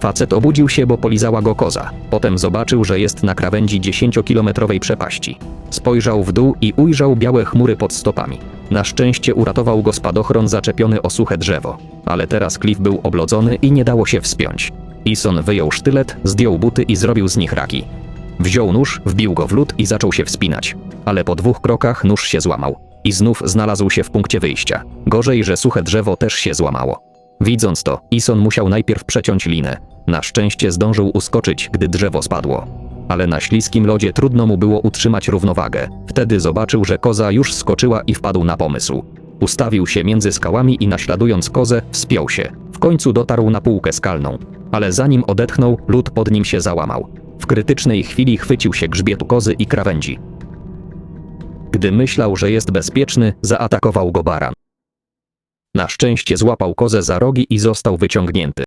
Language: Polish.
Facet obudził się, bo polizała go koza. Potem zobaczył, że jest na krawędzi 10-kilometrowej przepaści. Spojrzał w dół i ujrzał białe chmury pod stopami. Na szczęście uratował go spadochron zaczepiony o suche drzewo. Ale teraz klif był oblodzony i nie dało się wspiąć. Ison wyjął sztylet, zdjął buty i zrobił z nich raki. Wziął nóż, wbił go w lód i zaczął się wspinać. Ale po dwóch krokach nóż się złamał. I znów znalazł się w punkcie wyjścia. Gorzej, że suche drzewo też się złamało. Widząc to, Ison musiał najpierw przeciąć linę. Na szczęście zdążył uskoczyć, gdy drzewo spadło. Ale na śliskim lodzie trudno mu było utrzymać równowagę. Wtedy zobaczył, że koza już skoczyła i wpadł na pomysł. Ustawił się między skałami i naśladując kozę, wspiął się. W końcu dotarł na półkę skalną. Ale zanim odetchnął, lód pod nim się załamał. W krytycznej chwili chwycił się grzbietu kozy i krawędzi. Gdy myślał, że jest bezpieczny, zaatakował go baran. Na szczęście złapał kozę za rogi i został wyciągnięty.